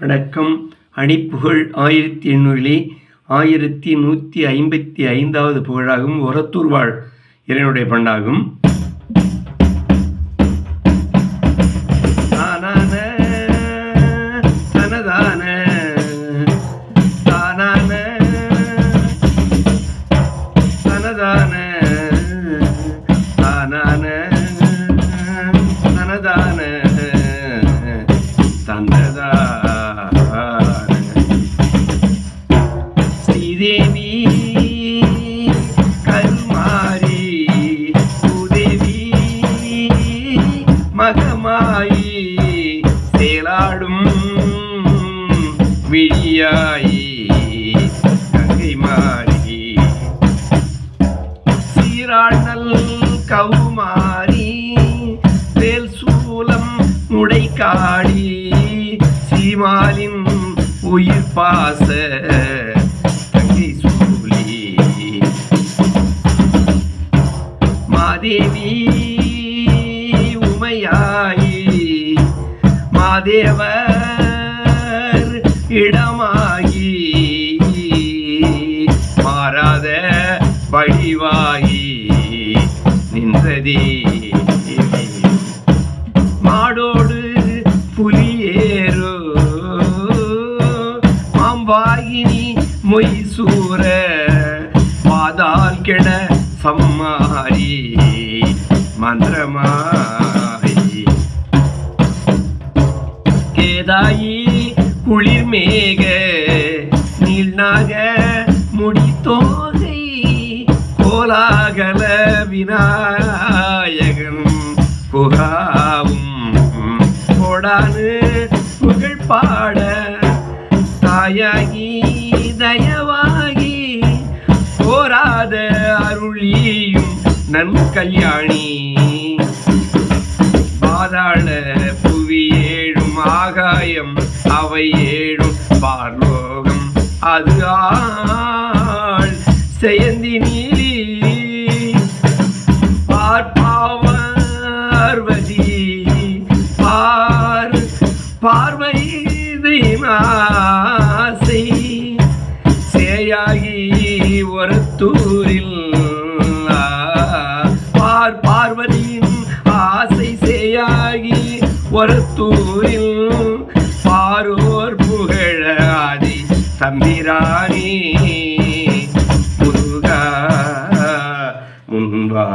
வணக்கம். அணிப்புகழ் ஆயிரத்தி எண்ணூறிலே ஆயிரத்தி நூற்றி ஐம்பத்தி ஐந்தாவது புகழாகும் ஒரத்தூர்வாழ் இறைனுடைய இறைவனுடைய பண்ணாகும் ஸ்ரீதேவி கருமாரி உதவி மகமாயி செயலாடும் விழியாயி கங்கை மாறி. சீராடல் கவுமாரி வேல் சூலம் முடைக்காடி சீமாலின் உயிர் பாச மாதேவி உமையாயி மாதேவர் இடமாகி மாறாத வடிவாகி நின்றதே. மாடோடு புலியேறோ மாம்பாகினி மொய்சூர பாதால் கிட சம்மாரி மந்திரமாரி. கேதாயி குளிர்மேக நீள்நாக முடித்தோகை கோலாகல விநாயகன். புகாவும் கொடானு புகழ் பாட தாயாகி புள்ளியும் நன் கல்யாணி பாதாள புவி ஏழும் ஆகாயம் அவை ஏழும் பார்லோகம் அது ஆள் செயந்தி நீலி பார்ப்பார்வதி பார் பார்வை ஆசை சேயாகி ஒரு தூரில் ஆசை செய்யாகி ஒருத்தூரில் பாரோர் புகழாதி தம்பிராணி முருகா முன்பா